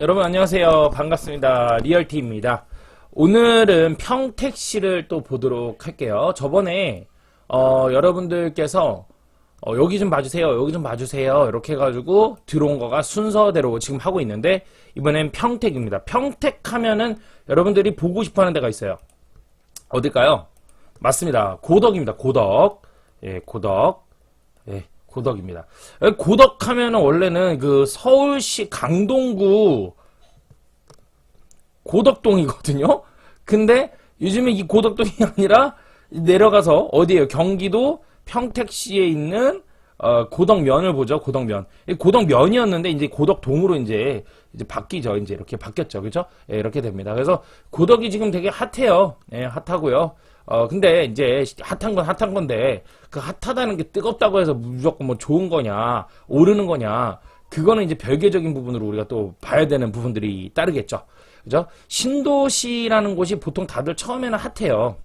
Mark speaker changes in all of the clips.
Speaker 1: 여러분 안녕하세요. 반갑습니다. 리얼티입니다. 오늘은 평택시를 또 보도록 할게요. 저번에 어, 여러분들께서 어, 여기 좀 봐주세요. 여기 좀 봐주세요. 이렇게 해가지고 들어온 거가 순서대로 지금 하고 있는데 이번엔 평택입니다. 평택 하면은 여러분들이 보고 싶어하는 데가 있어요. 어딜까요? 맞습니다. 고덕입니다. 고덕. 예, 고덕. 예, 고덕입니다. 예, 고덕 하면은 원래는 그 서울시 강동구 고덕동이거든요? 근데 요즘에 이 고덕동이 아니라 내려가서 어디에요? 경기도 평택시에 있는 어, 고덕면을 보죠. 고덕면. 이 고덕면이었는데 이제 고덕동으로 이제 이제 바뀌죠. 이제 이렇게 바뀌었죠. 그죠? 예, 이렇게 됩니다. 그래서 고덕이 지금 되게 핫해요. 예, 핫하고요. 어, 근데 이제 핫한 건 핫한 건데 그 핫하다는 게 뜨겁다고 해서 무조건 뭐 좋은 거냐, 오르는 거냐, 그거는 이제 별개적인 부분으로 우리가 또 봐야 되는 부분들이 따르겠죠. 그죠? 신도시라는 곳이 보통 다들 처음에는 핫해요.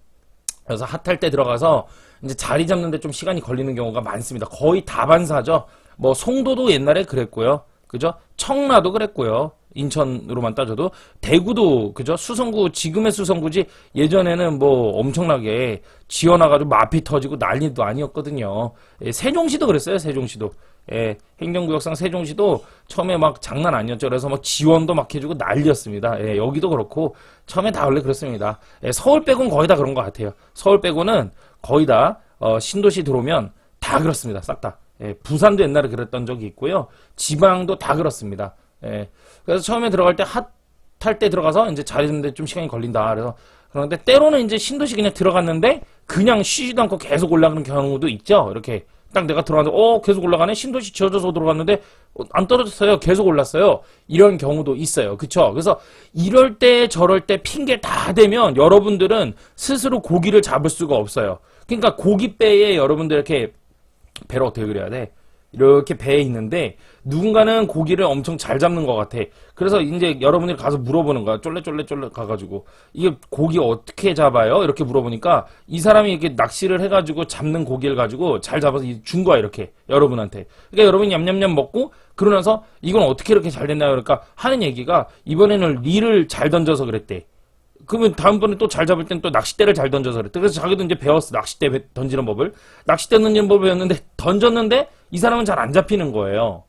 Speaker 1: 그래서 핫할 때 들어가서 이제 자리 잡는데 좀 시간이 걸리는 경우가 많습니다. 거의 다반사죠. 뭐 송도도 옛날에 그랬고요. 그죠? 청라도 그랬고요. 인천으로만 따져도 대구도 그죠? 수성구 지금의 수성구지 예전에는 뭐 엄청나게 지어나가지고 마피 터지고 난리도 아니었거든요. 예, 세종시도 그랬어요. 세종시도. 예, 행정구역상 세종시도 처음에 막 장난 아니었죠. 그래서 막 지원도 막 해주고 난리였습니다. 예, 여기도 그렇고 처음에 다 원래 그렇습니다. 예, 서울 빼고는 거의 다 그런 것 같아요. 서울 빼고는 거의 다 어, 신도시 들어오면 다 그렇습니다. 싹 다. 예, 부산도 옛날에 그랬던 적이 있고요. 지방도 다 그렇습니다. 예, 그래서 처음에 들어갈 때 핫할 때 들어가서 이제 자리 잡는데 좀 시간이 걸린다. 그래서 그런데 때로는 이제 신도시 그냥 들어갔는데 그냥 쉬지도 않고 계속 올라가는 경우도 있죠. 이렇게 딱 내가 들어갔는데 어 계속 올라가네 신도시 지어져서 들어갔는데 어, 안 떨어졌어요. 계속 올랐어요. 이런 경우도 있어요. 그쵸? 그래서 이럴 때 저럴 때 핑계 다 대면 여러분들은 스스로 고기를 잡을 수가 없어요. 그러니까 고깃배에 여러분들 이렇게 배를 어떻게 그려야 돼? 이렇게 배에 있는데 누군가는 고기를 엄청 잘 잡는 것 같아. 그래서 이제 여러분들이 가서 물어보는 거야. 쫄래쫄래쫄래 가가지고 이게 고기 어떻게 잡아요? 이렇게 물어보니까 이 사람이 이렇게 낚시를 해가지고 잡는 고기를 가지고 잘 잡아서 준 거야 이렇게 여러분한테. 그러니까 여러분이 냠냠냠 먹고 그러면서 이건 어떻게 이렇게 잘 됐나요? 그러니까 하는 얘기가 이번에는 릴을 잘 던져서 그랬대. 그러면 다음번에 또 잘 잡을 땐 또 낚싯대를 잘 던져서 그랬대. 그래서 자기도 이제 배웠어. 낚싯대 배- 던지는 법을. 낚싯대 던지는 법을 배웠는데 던졌는데 이 사람은 잘 안 잡히는 거예요.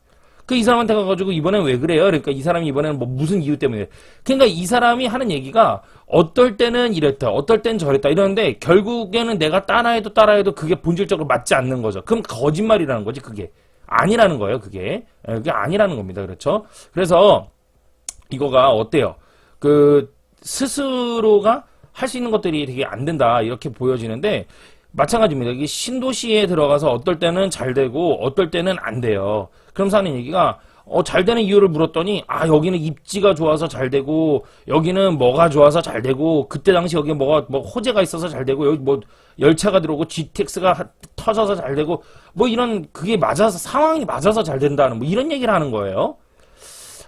Speaker 1: 그 이 사람한테 가가지고 이번엔 왜 그래요? 그러니까 이 사람이 이번에는 뭐 무슨 이유 때문에. 그러니까 이 사람이 하는 얘기가 어떨 때는 이랬다. 어떨 땐 저랬다. 이러는데 결국에는 내가 따라해도 따라해도 그게 본질적으로 맞지 않는 거죠. 그럼 거짓말이라는 거지 그게. 아니라는 거예요. 그게. 예, 그게 아니라는 겁니다. 그렇죠? 그래서 이거가 어때요? 그 스스로가 할 수 있는 것들이 되게 안 된다 이렇게 보여지는데 마찬가지입니다. 이게 신도시에 들어가서 어떨 때는 잘 되고 어떨 때는 안 돼요. 그러면서 하는 얘기가 어, 잘 되는 이유를 물었더니 아 여기는 입지가 좋아서 잘 되고 여기는 뭐가 좋아서 잘 되고 그때 당시 여기 뭐가 뭐 호재가 있어서 잘 되고 여기 뭐 열차가 들어오고 GTX가 하- 터져서 잘 되고 뭐 이런 그게 맞아서 상황이 맞아서 잘 된다는 뭐 이런 얘기를 하는 거예요.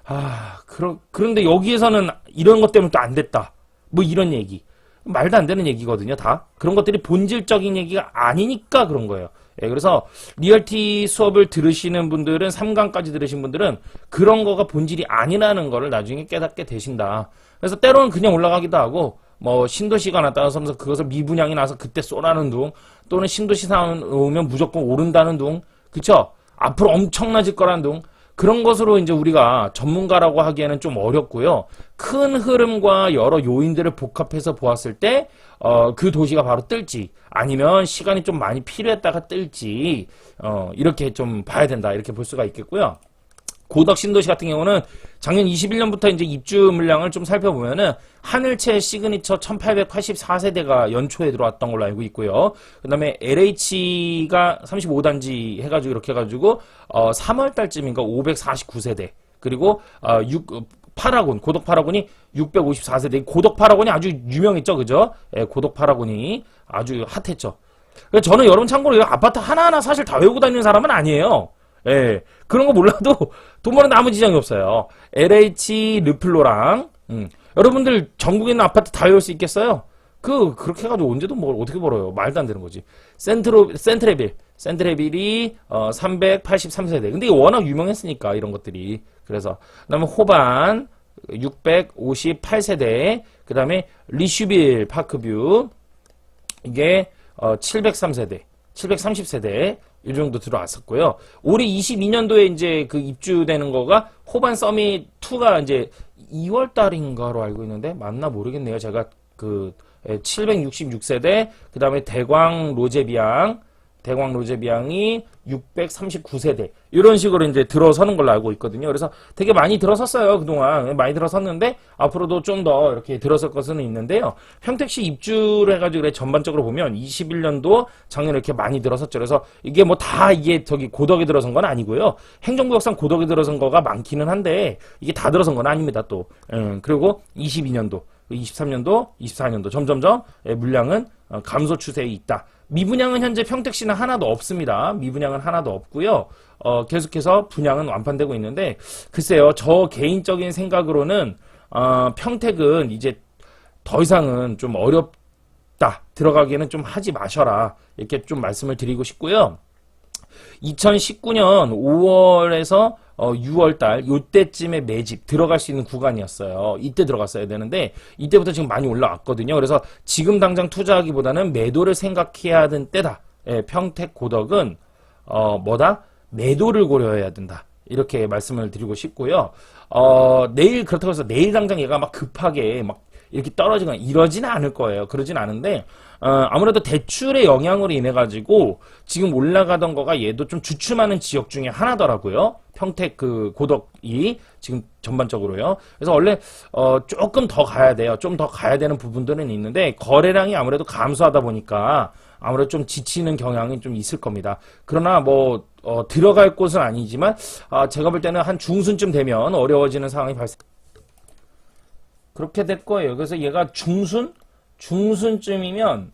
Speaker 1: 아, 그러, 그런데 여기에서는 이런 것 때문에 또 안 됐다. 뭐 이런 얘기. 말도 안 되는 얘기거든요, 다. 그런 것들이 본질적인 얘기가 아니니까 그런 거예요. 예, 그래서 리얼티 수업을 들으시는 분들은, 3강까지 들으신 분들은 그런 거가 본질이 아니라는 거를 나중에 깨닫게 되신다. 그래서 때로는 그냥 올라가기도 하고, 뭐, 신도시가 나타나서 그것을 미분양이 나서 그때 쏘라는 둥, 또는 신도시 상황 오면 무조건 오른다는 둥, 그쵸? 앞으로 엄청나질 거라는 둥, 그런 것으로 이제 우리가 전문가라고 하기에는 좀 어렵고요. 큰 흐름과 여러 요인들을 복합해서 보았을 때, 어, 그 도시가 바로 뜰지, 아니면 시간이 좀 많이 필요했다가 뜰지, 어, 이렇게 좀 봐야 된다. 이렇게 볼 수가 있겠고요. 고덕 신도시 같은 경우는 작년 21년부터 이제 입주 물량을 좀 살펴보면은 하늘채 시그니처 1884세대가 연초에 들어왔던 걸로 알고 있고요. 그 다음에 LH가 35단지 해가지고 이렇게 해가지고 어 3월 달쯤인가 549세대 그리고 어 6, 어, 파라곤 고덕 파라곤이 654세대 고덕 파라곤이 아주 유명했죠 그죠? 예, 고덕 파라곤이 아주 핫했죠. 저는 여러분 참고로 이 아파트 하나하나 사실 다 외우고 다니는 사람은 아니에요. 예. 그런 거 몰라도 돈 버는 아무 지장이 없어요. LH 르플로랑, 음. 여러분들 전국에 있는 아파트 다 외울 수 있겠어요? 그, 그렇게 해가지고 언제 돈 벌, 어떻게 벌어요? 말도 안 되는 거지. 센트로, 센트레빌. 센트레빌이, 어, 383세대. 근데 워낙 유명했으니까, 이런 것들이. 그래서, 그 다음에 호반, 658세대, 그 다음에 리슈빌 파크뷰, 이게 어, 703세대, 730세대 이 정도 들어왔었고요. 올해 22년도에 이제 그 입주되는 거가 호반 서밋 2가 이제 2월 달인가로 알고 있는데 맞나 모르겠네요. 제가 그 766세대, 그 다음에 대광 로제비앙, 대광 로제비앙이 639세대 이런 식으로 이제 들어서는 걸로 알고 있거든요. 그래서 되게 많이 들어섰어요 그동안 많이 들어섰는데 앞으로도 좀 더 이렇게 들어설 것은 있는데요. 평택시 입주를 해가지고 그래 전반적으로 보면 21년도 작년에 이렇게 많이 들어섰죠. 그래서 이게 뭐 다 이게 저기 고덕에 들어선 건 아니고요. 행정구역상 고덕에 들어선 거가 많기는 한데 이게 다 들어선 건 아닙니다. 또 음, 그리고 22년도 23년도, 24년도 점점점 예, 물량은 어, 감소 추세에 있다. 미분양은 현재 평택시는 하나도 없습니다. 미분양은 하나도 없고요. 어, 계속해서 분양은 완판되고 있는데 글쎄요. 저 개인적인 생각으로는 어, 평택은 이제 더 이상은 좀 어렵다. 들어가기에는 좀 하지 마셔라. 이렇게 좀 말씀을 드리고 싶고요. 2019년 5월에서 어, 6월달 요때쯤에 매집 들어갈 수 있는 구간이었어요. 이때 들어갔어야 되는데 이때부터 지금 많이 올라왔거든요. 그래서 지금 당장 투자하기보다는 매도를 생각해야 하는 때다. 예, 평택 고덕은 어, 뭐다? 매도를 고려해야 된다. 이렇게 말씀을 드리고 싶고요. 어, 내일 그렇다고 해서 내일 당장 얘가 막 급하게 막 이렇게 떨어지거나 이러지는 않을 거예요. 그러진 않은데 어, 아무래도 대출의 영향으로 인해 가지고 지금 올라가던 거가 얘도 좀 주춤하는 지역 중에 하나더라고요. 평택 그 고덕이 지금 전반적으로요. 그래서 원래 어, 조금 더 가야 돼요. 좀 더 가야 되는 부분들은 있는데 거래량이 아무래도 감소하다 보니까 아무래도 좀 지치는 경향이 좀 있을 겁니다. 그러나 뭐 어, 들어갈 곳은 아니지만 아, 제가 볼 때는 한 중순쯤 되면 어려워지는 상황이 발생. 그렇게 될 거예요. 그래서 얘가 중순? 중순쯤이면,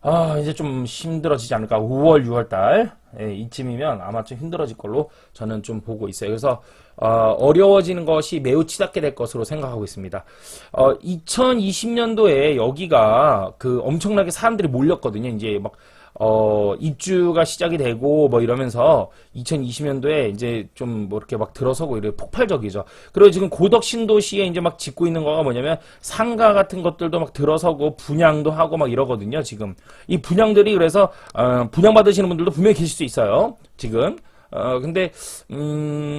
Speaker 1: 아, 이제 좀 힘들어지지 않을까. 5월, 6월 달. 예, 이쯤이면 아마 좀 힘들어질 걸로 저는 좀 보고 있어요. 그래서, 어, 어려워지는 것이 매우 치닫게 될 것으로 생각하고 있습니다. 어, 2020년도에 여기가 그 엄청나게 사람들이 몰렸거든요. 이제 막, 어, 입주가 시작이 되고 뭐 이러면서 2020년도에 이제 좀 뭐 이렇게 막 들어서고 이래 폭발적이죠. 그리고 지금 고덕 신도시에 이제 막 짓고 있는 거가 뭐냐면 상가 같은 것들도 막 들어서고 분양도 하고 막 이러거든요. 지금 이 분양들이 그래서 어, 분양 받으시는 분들도 분명히 계실 수 있어요. 지금 어, 근데, 음,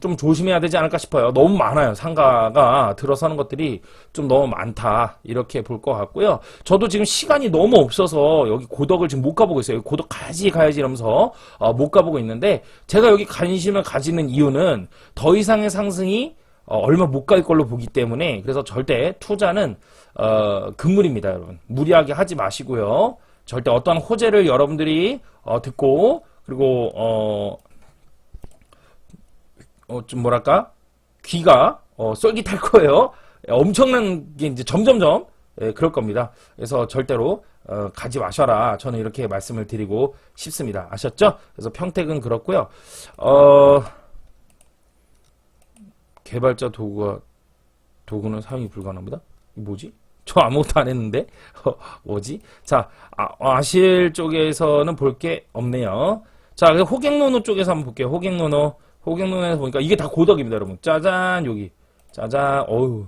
Speaker 1: 좀 조심해야 되지 않을까 싶어요. 너무 많아요. 상가가 들어서는 것들이 좀 너무 많다. 이렇게 볼 것 같고요. 저도 지금 시간이 너무 없어서 여기 고덕을 지금 못 가보고 있어요. 고덕 가야지, 가야지 이러면서, 어, 못 가보고 있는데, 제가 여기 관심을 가지는 이유는 더 이상의 상승이 어, 얼마 못 갈 걸로 보기 때문에, 그래서 절대 투자는, 어, 금물입니다, 여러분. 무리하게 하지 마시고요. 절대 어떤 호재를 여러분들이, 어, 듣고, 그리고 어, 어, 좀 뭐랄까 귀가 어, 쏠깃할 거예요. 예, 엄청난 게 이제 점점점 예, 그럴 겁니다. 그래서 절대로 어, 가지 마셔라. 저는 이렇게 말씀을 드리고 싶습니다. 아셨죠? 그래서 평택은 그렇고요. 어, 개발자 도구가 도구는 사용이 불가능합니다. 이 뭐지? 저 아무것도 안 했는데 어, 뭐지? 자 아, 실 쪽에서는 볼 게 없네요. 자 호갱노노 쪽에서 한번 볼게요. 호갱노노 호갱노노에서 보니까 이게 다 고덕입니다, 여러분. 짜잔 여기 짜잔 어우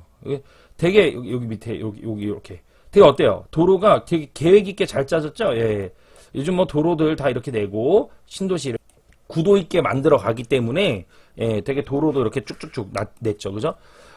Speaker 1: 되게 여기, 여기 밑에 여기 여기 이렇게 되게 어때요? 도로가 되게 계획 있게 잘 짜졌죠? 예. 요즘 뭐 도로들 다 이렇게 내고 신도시를 구도 있게 만들어 가기 때문에 예, 되게 도로도 이렇게 쭉쭉쭉 나- 냈죠. 그죠?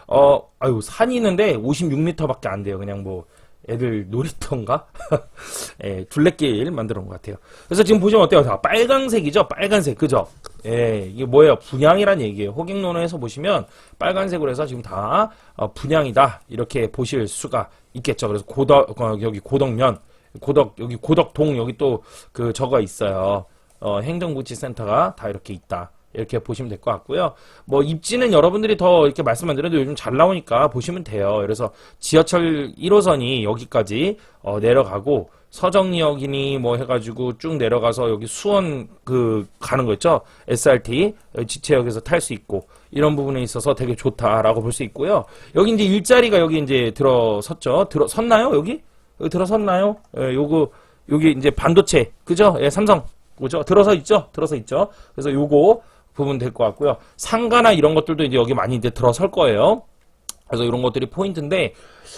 Speaker 1: 어, 아유, 산이 있는데 56m밖에 안 돼요. 그냥 뭐 애들 놀이터인가? 예, 둘레길 만들어 놓은 것 같아요. 그래서 지금 보시면 어때요? 다 빨간색이죠? 빨간색. 그죠? 예, 이게 뭐예요? 분양이란 얘기예요. 호갱론에서 보시면 빨간색으로 해서 지금 다 어, 분양이다. 이렇게 보실 수가 있겠죠. 그래서 고덕, 어, 여기 고덕면, 고덕, 여기 고덕동, 여기 또 그 저거 있어요. 어, 행정구치센터가 다 이렇게 있다. 이렇게 보시면 될 것 같고요. 뭐 입지는 여러분들이 더 이렇게 말씀 안 드려도 요즘 잘 나오니까 보시면 돼요. 그래서 지하철 1호선이 여기까지 어, 내려가고 서정리역이니 뭐 해가지고 쭉 내려가서 여기 수원 그 가는 거 있죠? SRT 지체역에서 탈 수 있고 이런 부분에 있어서 되게 좋다라고 볼 수 있고요. 여기 이제 일자리가 여기 이제 들어섰죠? 들어섰나요? 여기? 여기 들어섰나요? 예, 요거 여기 이제 반도체 그죠? 예, 삼성 그죠? 들어서 있죠? 들어서 있죠? 그래서 요거 부분 될 것 같고요. 상가나 이런 것들도 이제 여기 많이 이제 들어설 거예요. 그래서 이런 것들이 포인트인데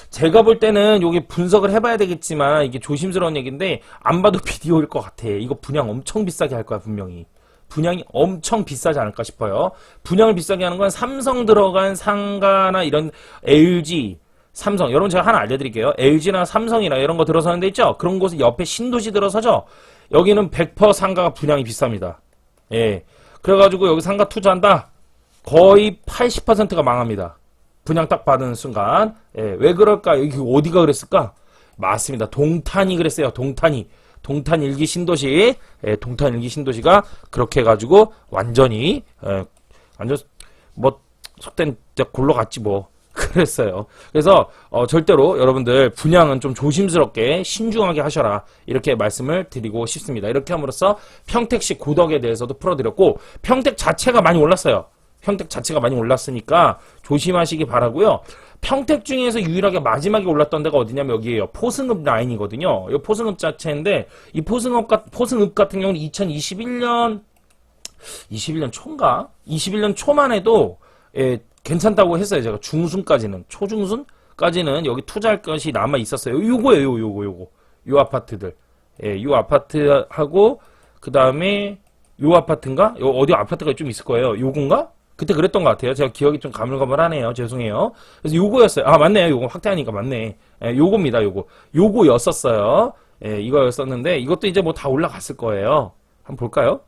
Speaker 1: 제가 볼 때는 여기 분석을 해봐야 되겠지만 이게 조심스러운 얘기인데 안 봐도 비디오일 것 같아. 이거 분양 엄청 비싸게 할 거야 분명히. 분양이 엄청 비싸지 않을까 싶어요. 분양을 비싸게 하는 건 삼성 들어간 상가나 이런 LG, 삼성. 여러분 제가 하나 알려드릴게요. LG나 삼성이나 이런 거 들어서는 데 있죠? 그런 곳에 옆에 신도시 들어서죠? 여기는 100% 상가가 분양이 비쌉니다. 예. 그래가지고 여기 상가 투자한다? 거의 80%가 망합니다. 분양 딱 받은 순간. 예, 왜 그럴까? 여기 어디가 그랬을까? 맞습니다. 동탄이 그랬어요. 동탄이. 동탄 일기 신도시. 예, 동탄 일기 신도시가 그렇게 해가지고 완전히, 예, 완전, 뭐, 속된, 골로 갔지 뭐. 그랬어요. 그래서, 어, 절대로 여러분들 분양은 좀 조심스럽게 신중하게 하셔라. 이렇게 말씀을 드리고 싶습니다. 이렇게 함으로써 평택시 고덕에 대해서도 풀어드렸고, 평택 자체가 많이 올랐어요. 평택 자체가 많이 올랐으니까 조심하시기 바라고요. 평택 중에서 유일하게 마지막에 올랐던 데가 어디냐면 여기에요. 포승읍 라인이거든요. 이 포승읍 자체인데 이 포승읍 같 포승읍 같은 경우는 2021년 21년 초인가? 21년 초만 해도 예, 괜찮다고 했어요. 제가 중순까지는 초중순까지는 여기 투자할 것이 남아 있었어요. 요거예요. 요 요거 요거. 요 아파트들. 예, 요 아파트하고 그다음에 요 아파트인가? 요 어디 아파트가 좀 있을 거예요. 요건가? 그때 그랬던 것 같아요. 제가 기억이 좀 가물가물하네요. 죄송해요. 그래서 요거였어요. 아, 맞네요. 요거 확대하니까 맞네. 예, 요겁니다. 요거. 요거였었어요. 예, 이거였었는데 이것도 이제 뭐 다 올라갔을 거예요. 한번 볼까요?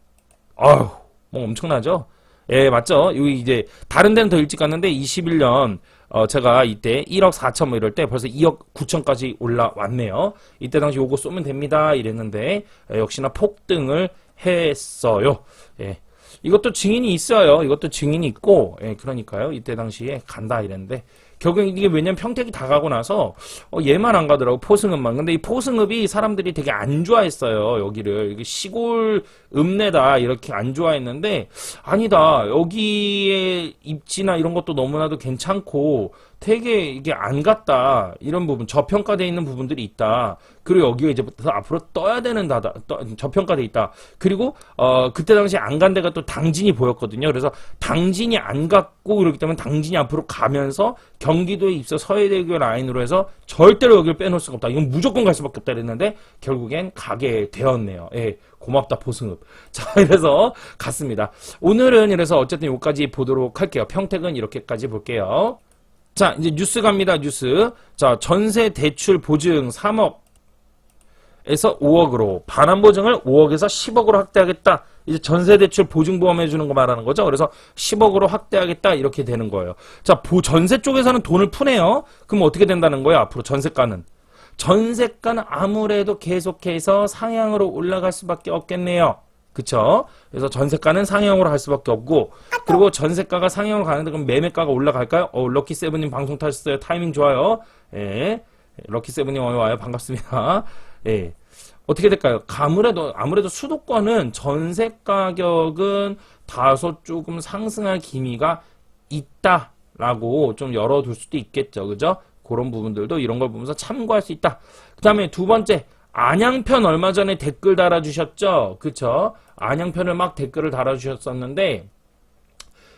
Speaker 1: 아휴, 뭐 엄청나죠? 예, 맞죠? 여기 이제 다른 데는 더 일찍 갔는데 21년 어 제가 이때 1억 4천 뭐 이럴 때 벌써 2억 9천까지 올라왔네요. 이때 당시 요거 쏘면 됩니다. 이랬는데 예, 역시나 폭등을 했어요. 예. 이것도 증인이 있어요. 이것도 증인이 있고, 예, 그러니까요. 이때 당시에 간다 이랬는데, 결국 이게 왜냐면 평택이 다 가고 나서, 어, 얘만 안 가더라고, 포승읍만. 근데 이 포승읍이 사람들이 되게 안 좋아했어요, 여기를. 이게 시골 읍내다, 이렇게 안 좋아했는데, 아니다. 여기에 입지나 이런 것도 너무나도 괜찮고, 되게 이게 안 갔다. 이런 부분, 저평가돼 있는 부분들이 있다. 그리고 여기가 이제부터 앞으로 떠야 되는 다다, 떠, 저평가돼 있다. 그리고, 어, 그때 당시 안 간 데가 또 당진이 보였거든요. 그래서 당진이 안 갔고, 그렇기 때문에 당진이 앞으로 가면서 경기도에 입서 서해대교 라인으로 해서 절대로 여기를 빼놓을 수가 없다. 이건 무조건 갈 수밖에 없다 그랬는데, 결국엔 가게 되었네요. 예. 고맙다 포승읍. 자 이래서 갔습니다. 오늘은 이래서 어쨌든 여기까지 보도록 할게요. 평택은 이렇게까지 볼게요. 자, 이제 뉴스 갑니다, 뉴스. 자, 전세 대출 보증 3억 에서 5억으로 반환 보증을 5억에서 10억으로 확대하겠다. 이제 전세 대출 보증 보험 해주는 거 말하는 거죠. 그래서 10억으로 확대하겠다 이렇게 되는 거예요. 자, 보 전세 쪽에서는 돈을 푸네요. 그럼 어떻게 된다는 거예요? 앞으로 전세가는 전세가는 아무래도 계속해서 상향으로 올라갈 수밖에 없겠네요. 그쵸? 그래서 전세가는 상향으로 할 수밖에 없고, 그리고 전세가가 상향으로 가는데 그럼 매매가가 올라갈까요? 어, 럭키 세븐님 방송 타셨어요. 타이밍 좋아요. 예. 럭키 세븐님 와요, 와요. 반갑습니다. 예. 어떻게 될까요? 아무래도, 아무래도 수도권은 전세 가격은 다소 조금 상승할 기미가 있다라고 좀 열어둘 수도 있겠죠. 그죠? 그런 부분들도 이런 걸 보면서 참고할 수 있다. 그 다음에 두 번째, 안양편 얼마 전에 댓글 달아주셨죠? 그쵸? 안양편을 막 댓글을 달아주셨었는데,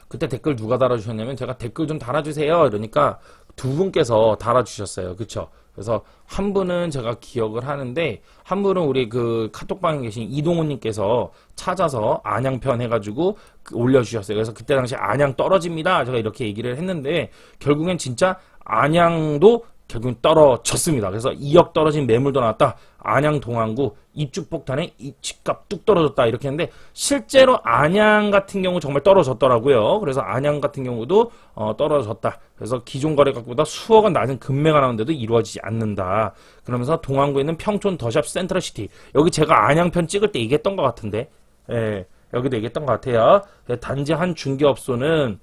Speaker 1: 그때 댓글 누가 달아주셨냐면, 제가 댓글 좀 달아주세요. 이러니까 두 분께서 달아주셨어요. 그쵸? 그래서 한 분은 제가 기억을 하는데, 한 분은 우리 그 카톡방에 계신 이동훈님께서 찾아서 안양편 해가지고 그 올려주셨어요. 그래서 그때 당시 안양 떨어집니다. 제가 이렇게 얘기를 했는데, 결국엔 진짜 안양도 결국은 떨어졌습니다. 그래서 2억 떨어진 매물도 나왔다. 안양 동안구 입주 폭탄에 이 집값 뚝 떨어졌다 이렇게 했는데 실제로 안양 같은 경우 정말 떨어졌더라고요. 그래서 안양 같은 경우도 어, 떨어졌다. 그래서 기존 거래가보다 수억 원 낮은 금매가 나오는데도 이루어지지 않는다. 그러면서 동안구에 있는 평촌 더샵 센트럴시티 여기 제가 안양편 찍을 때 얘기했던 것 같은데 예, 여기도 얘기했던 것 같아요. 단지 한 중개업소는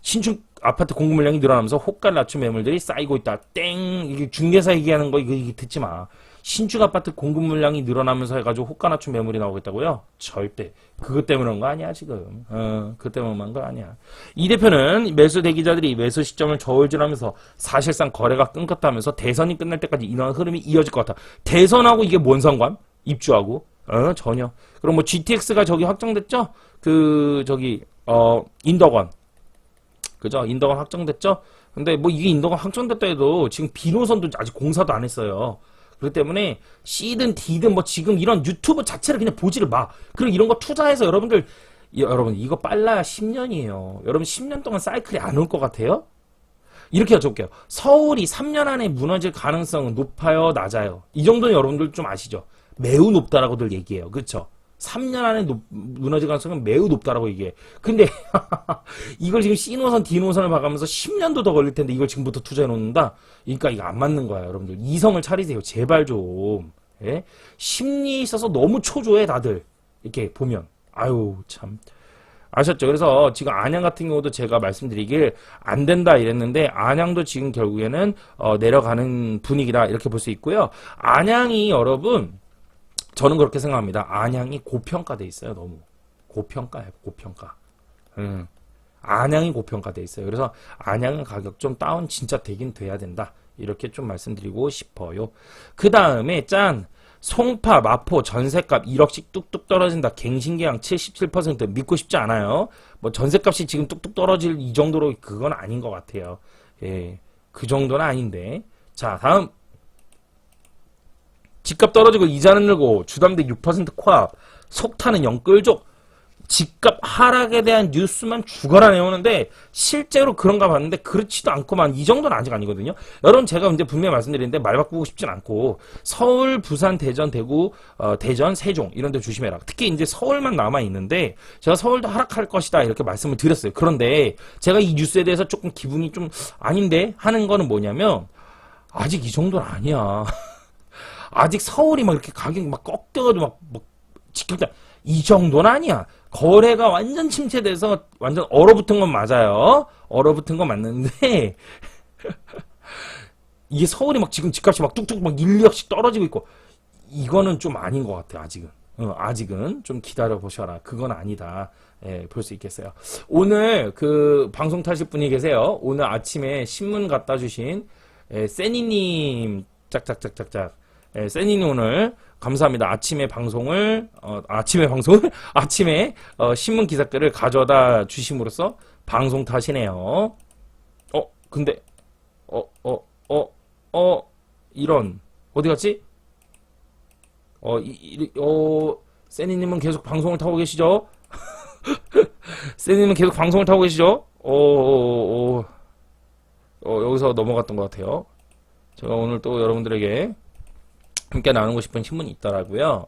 Speaker 1: 신축 아파트 공급 물량이 늘어나면서 호가를 낮춘 매물들이 쌓이고 있다. 땡! 이게 중개사 얘기하는 거 이거, 이거 듣지 마. 신축 아파트 공급 물량이 늘어나면서 해가지고 호가 낮춘 매물이 나오겠다고요? 절대. 그것 때문에 그런 거 아니야, 지금. 어, 그것 때문에 그런 거 아니야. 이 대표는 매수 대기자들이 매수 시점을 저울질하면서 사실상 거래가 끊겼다면서 대선이 끝날 때까지 이런 흐름이 이어질 것 같아. 대선하고 이게 뭔 상관? 입주하고? 어, 전혀. 그럼 뭐 GTX가 저기 확정됐죠? 그, 저기, 어, 인덕원. 그죠? 인덕원 확정됐죠? 근데 뭐 이게 인덕원 확정됐다 해도 지금 비노선도 아직 공사도 안 했어요. 그렇기 때문에 C든 D든 뭐 지금 이런 유튜브 자체를 그냥 보지를 마. 그리고 이런 거 투자해서 여러분들 이- 여러분 이거 빨라야 10년이에요. 여러분 10년 동안 사이클이 안 올 것 같아요? 이렇게 여쭤볼게요. 서울이 3년 안에 무너질 가능성은 높아요, 낮아요? 이 정도는 여러분들 좀 아시죠? 매우 높다라고들 얘기해요. 그렇죠? 3년 안에 높- 무너질 가능성은 매우 높다라고 얘기해. 근데 이걸 지금 C 노선, D 노선을 봐가면서 10년도 더 걸릴 텐데 이걸 지금부터 투자해 놓는다? 그러니까 이거 안 맞는 거야, 여러분들. 이성을 차리세요. 제발 좀. 예? 심리에 있어서 너무 초조해, 다들. 이렇게 보면. 아유, 참. 아셨죠? 그래서 지금 안양 같은 경우도 제가 말씀드리길 안 된다 이랬는데 안양도 지금 결국에는 어, 내려가는 분위기다 이렇게 볼 수 있고요. 안양이 여러분 저는 그렇게 생각합니다. 안양이 고평가돼 있어요. 너무 고평가예요. 고평가. 음. 안양이 고평가돼 있어요. 그래서 안양은 가격 좀 다운 진짜 되긴 돼야 된다. 이렇게 좀 말씀드리고 싶어요. 그 다음에 짠 송파, 마포 전세값 1억씩 뚝뚝 떨어진다. 갱신계약 77% 믿고 싶지 않아요. 뭐 전세값이 지금 뚝뚝 떨어질 이 정도로 그건 아닌 것 같아요. 예, 그 정도는 아닌데. 자, 다음 집값 떨어지고 이자는 늘고 주담대 6% 코앞 속타는 영끌족 집값 하락에 대한 뉴스만 죽어라 내오는데 실제로 그런가 봤는데 그렇지도 않고만 이 정도는 아직 아니거든요. 여러분 제가 이제 분명히 말씀드리는데 말 바꾸고 싶진 않고 서울, 부산, 대전, 대구, 어, 대전, 세종 이런 데 조심해라. 특히 이제 서울만 남아 있는데 제가 서울도 하락할 것이다 이렇게 말씀을 드렸어요. 그런데 제가 이 뉴스에 대해서 조금 기분이 좀 아닌데 하는 거는 뭐냐면 아직 이 정도는 아니야. 아직 서울이 막 이렇게 가격이 막 꺾여가지고 막, 막 직격탄 이 정도는 아니야. 거래가 완전 침체돼서 완전 얼어붙은 건 맞아요. 얼어붙은 건 맞는데 이게 서울이 막 지금 집값이 막 뚝뚝 막 1, 2억씩 떨어지고 있고 이거는 좀 아닌 것 같아 아직은. 어, 아직은 좀 기다려 보셔라. 그건 아니다. 예, 볼 수 있겠어요. 오늘 그 방송 타실 분이 계세요. 오늘 아침에 신문 갖다 주신 예, 세니님 짝짝짝짝짝. 예, 세니님 오늘 감사합니다. 아침에 방송을 어, 아침에 방송을 아침에 어, 신문 기사글을 가져다 주심으로써 방송 타시네요. 어, 근데 어, 어, 어, 어 이런 어디 갔지? 어, 이, 이, 어, 세니님은 계속 방송을 타고 계시죠? 세니님은 계속 방송을 타고 계시죠? 어, 어, 어, 어, 여기서 넘어갔던 것 같아요. 제가 오늘 또 여러분들에게 함께 나누고 싶은 신문이 있더라고요.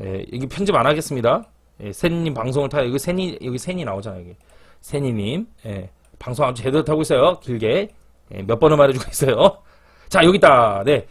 Speaker 1: 예, 여기 편집 안 하겠습니다. 예, 세니님 방송을 타, 여기 세니, 여기 세니 나오잖아요, 여기. 세니님, 예, 방송 아주 제대로 타고 있어요, 길게. 예, 몇 번을 말해주고 있어요. 자, 여기 있다. 네.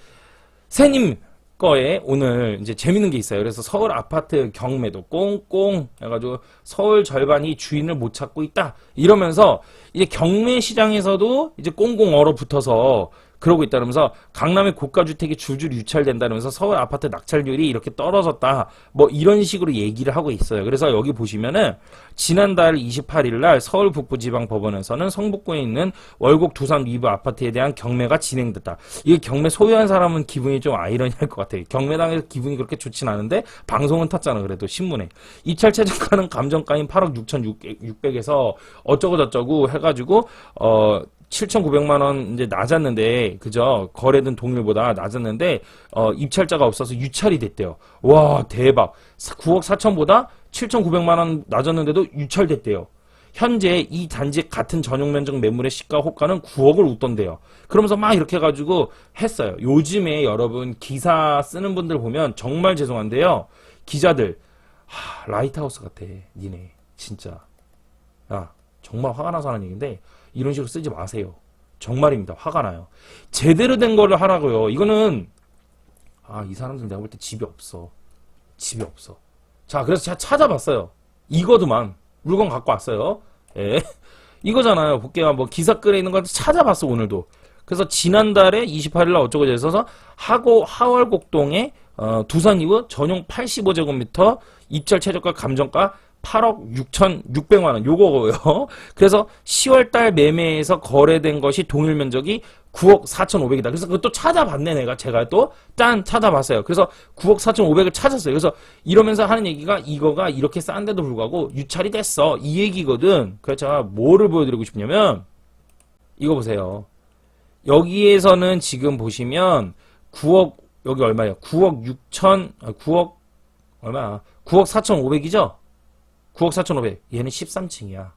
Speaker 1: 세님 거에 오늘 이제 재밌는 게 있어요. 그래서 서울 아파트 경매도 꽁꽁 해가지고 서울 절반이 주인을 못 찾고 있다. 이러면서 이제 경매 시장에서도 이제 꽁꽁 얼어붙어서 그러고 있다면서 강남의 고가 주택이 줄줄 유찰된다면서 서울 아파트 낙찰률이 이렇게 떨어졌다. 뭐 이런 식으로 얘기를 하고 있어요. 그래서 여기 보시면은 지난달 28일 날 서울 북부지방법원에서는 성북구에 있는 월곡 두산 리브 아파트에 대한 경매가 진행됐다. 이게 경매 소유한 사람은 기분이 좀 아이러니할 것 같아요. 경매당에서 기분이 그렇게 좋진 않은데 방송은 탔잖아. 그래도 신문에 입찰 최저가는 감정가인 8억 6,600에서 어쩌고 저쩌고 해가지고 어 7,900만 원 이제 낮았는데 그죠? 거래된 동일보다 낮았는데 어 입찰자가 없어서 유찰이 됐대요. 와 대박. 9억 4천보다 7,900만 원 낮았는데도 유찰됐대요. 현재 이 단지 같은 전용 면적 매물의 시가 호가는 9억을 웃던데요. 그러면서 막 이렇게 해가지고 했어요. 요즘에 여러분 기사 쓰는 분들 보면 정말 죄송한데요. 기자들 하, 라이트하우스 같아. 니네 진짜. 야 정말 화가 나서 하는 얘기인데 이런 식으로 쓰지 마세요. 정말입니다. 화가 나요. 제대로 된 거를 하라고요. 이거는 아 이 사람들 내가 볼 때 집이 없어. 집이 없어. 자 그래서 제가 찾아봤어요. 이거도만 물건 갖고 왔어요. 예. 이거잖아요. 볼게요. 뭐 기사 글에 있는 거 찾아봤어 오늘도. 그래서 지난달에 28일날 어쩌고 저쩌서 하고 하월곡동에 어, 두산 이브 전용 85제곱미터 입찰 최저가 감정가 8억 6,600만 원 요거고요. 그래서 10월 달 매매에서 거래된 것이 동일 면적이 9억 4,500이다. 그래서 그것도 찾아봤네 내가 제가 또 짠 찾아봤어요. 그래서 9억 4,500을 찾았어요. 그래서 이러면서 하는 얘기가 이거가 이렇게 싼데도 불구하고 유찰이 됐어. 이 얘기거든. 그래서 제가 뭐를 보여드리고 싶냐면 이거 보세요. 여기에서는 지금 보시면 9억 여기 얼마예요? 9억 6천 아, 9억 얼마야? 9억 4,500이죠? 9억 4,500. 얘는 13층이야.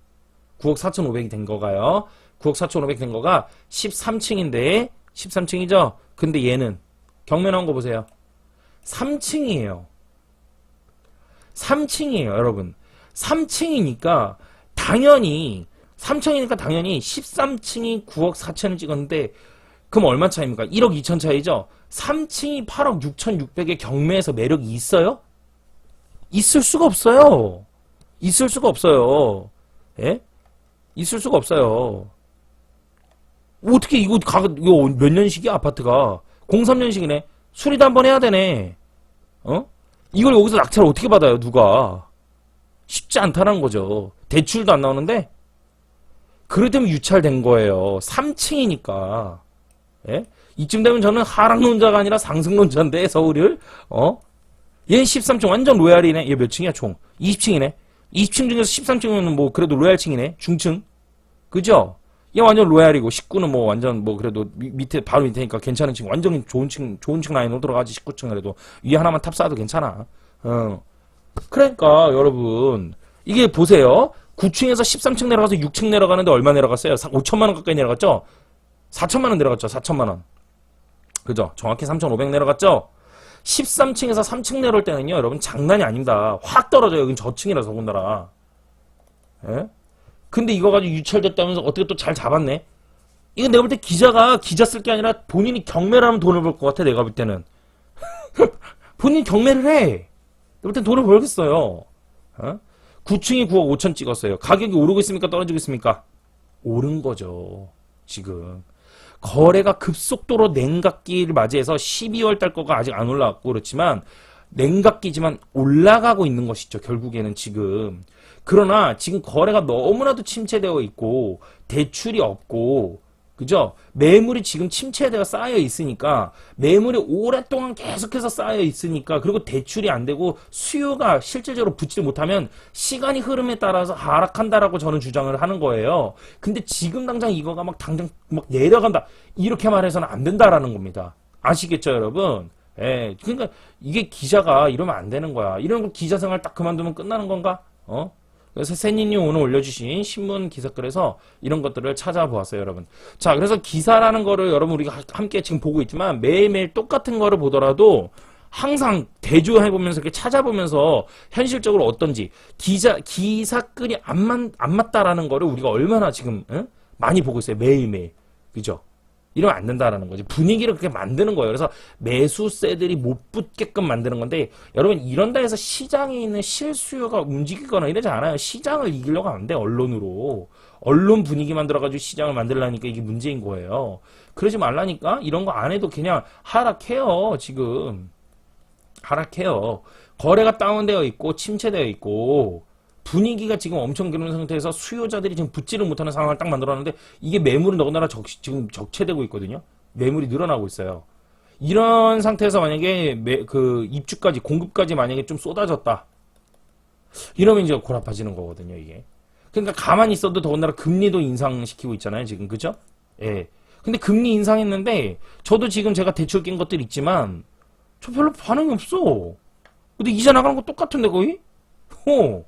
Speaker 1: 9억 4,500이 된 거가요. 9억 4,500 된 거가 13층인데 13층이죠? 근데 얘는 경매 나온 거 보세요. 3층이에요. 3층이에요, 여러분. 3층이니까 당연히 3층이니까 당연히 13층이 9억 4천을 찍었는데 그럼 얼마 차이입니까? 1억 2천 차이죠? 3층이 8억 6천 6백의 경매에서 매력이 있어요? 있을 수가 없어요. 있을 수가 없어요. 예? 있을 수가 없어요. 어떻게 이거 가, 이거 몇 년식이야, 아파트가? 03년식이네. 수리도 한번 해야 되네. 어? 이걸 여기서 낙찰을 어떻게 받아요, 누가? 쉽지 않다는 거죠. 대출도 안 나오는데? 그러다면 유찰된 거예요. 3층이니까. 예? 이쯤 되면 저는 하락론자가 아니라 상승론자인데, 서울을. 어? 얘는 13층, 완전 로얄이네. 얘 몇 층이야, 총? 20층이네. 20층 중에서 13층은 뭐, 그래도 로얄층이네. 중층. 그죠? 얘 완전 로얄이고, 19는 뭐, 완전 뭐, 그래도 미- 밑에, 바로 밑에니까 괜찮은 층. 완전 좋은 층, 좋은 층 라인으로 들어가지, 19층 그래도. 위에 하나만 탑 쌓아도 괜찮아. 어. 그러니까, 여러분. 이게 보세요. 9층에서 13층 내려가서 6층 내려가는데 얼마 내려갔어요? 5천만 원 가까이 내려갔죠? 4천만 원 내려갔죠? 4천만 원. 그죠? 정확히 3,500 내려갔죠? 13층에서 3층 내려올 때는요, 여러분, 장난이 아닙니다. 확 떨어져요. 여긴 저층이라서, 더군다나. 예? 근데 이거 가지고 유찰됐다면서 어떻게 또 잘 잡았네? 이건 내가 볼 때 기자가 기자 쓸 게 아니라 본인이 경매를 하면 돈을 벌 것 같아, 내가 볼 때는. 본인이 경매를 해. 내가 볼 땐 돈을 벌겠어요. 어? 9층이 9억 5천 찍었어요. 가격이 오르고 있습니까? 떨어지고 있습니까? 오른 거죠. 지금. 거래가 급속도로 냉각기를 맞이해서 12월 달 거가 아직 안 올라왔고 그렇지만 냉각기지만 올라가고 있는 것이죠. 결국에는 지금. 그러나 지금 거래가 너무나도 침체되어 있고 대출이 없고 그죠? 매물이 지금 침체되어 쌓여 있으니까 매물이 오랫동안 계속해서 쌓여 있으니까 그리고 대출이 안 되고 수요가 실질적으로 붙지 못하면 시간이 흐름에 따라서 하락한다라고 저는 주장을 하는 거예요. 근데 지금 당장 이거가 막 당장 막 내려간다 이렇게 말해서는 안 된다라는 겁니다. 아시겠죠, 여러분? 예, 그러니까 이게 기자가 이러면 안 되는 거야. 이런 거 기자 생활 딱 그만두면 끝나는 건가? 어? 그래서 세니님 오늘 올려주신 신문 기사글에서 이런 것들을 찾아보았어요, 여러분. 자, 그래서 기사라는 거를 여러분 우리가 하- 함께 지금 보고 있지만 매일매일 똑같은 거를 보더라도 항상 대조해보면서 이렇게 찾아보면서 현실적으로 어떤지 기자 기사글이 안, 맞, 안 맞다라는 거를 우리가 얼마나 지금 응? 많이 보고 있어요, 매일매일. 그죠? 이러면 안 된다라는 거지. 분위기를 그렇게 만드는 거예요. 그래서 매수세들이 못 붙게끔 만드는 건데, 여러분, 이런다 해서 시장에 있는 실수요가 움직이거나 이러지 않아요. 시장을 이기려고 하는데, 언론으로. 언론 분위기 만들어가지고 시장을 만들라니까 이게 문제인 거예요. 그러지 말라니까? 이런 거 안 해도 그냥 하락해요, 지금. 하락해요. 거래가 다운되어 있고, 침체되어 있고, 분위기가 지금 엄청 그런 상태에서 수요자들이 지금 붙지를 못하는 상황을 딱 만들어놨는데 이게 매물은 너무나 적, 지금 적체되고 있거든요. 매물이 늘어나고 있어요. 이런 상태에서 만약에 매, 그 입주까지 공급까지 만약에 좀 쏟아졌다. 이러면 이제 골아파지는 거거든요, 이게. 그러니까 가만히 있어도 더군다나 금리도 인상시키고 있잖아요, 지금 그죠? 예. 근데 금리 인상했는데 저도 지금 제가 대출 낀 것들 있지만 저 별로 반응이 없어. 근데 이자 나가는 거 똑같은데 거의? 어.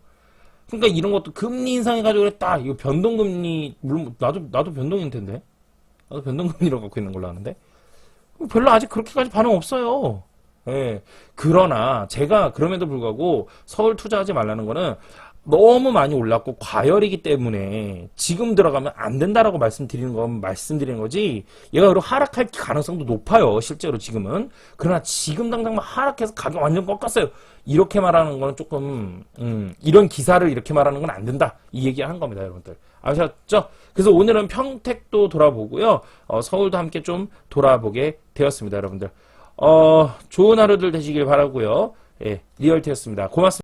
Speaker 1: 그러니까 이런 것도 금리 인상해가지고 그랬다. 이거 변동금리 물론 나도 나도 변동인 텐데. 나도 변동금리로 갖고 있는 걸로 아는데. 별로 아직 그렇게까지 반응 없어요. 예. 그러나 제가 그럼에도 불구하고 서울 투자하지 말라는 거는 너무 많이 올랐고 과열이기 때문에 지금 들어가면 안 된다라고 말씀드리는 건 말씀드리는 거지 얘가 그리고 하락할 가능성도 높아요 실제로 지금은. 그러나 지금 당장 막 하락해서 가격 완전 꺾었어요. 이렇게 말하는 거는 조금 음, 이런 기사를 이렇게 말하는 건 안 된다. 이 얘기 하는 겁니다 여러분들. 아셨죠? 그래서 오늘은 평택도 돌아보고요. 어, 서울도 함께 좀 돌아보게 되었습니다 여러분들. 어, 좋은 하루들 되시길 바라고요. 예, 리얼트였습니다. 고맙습니다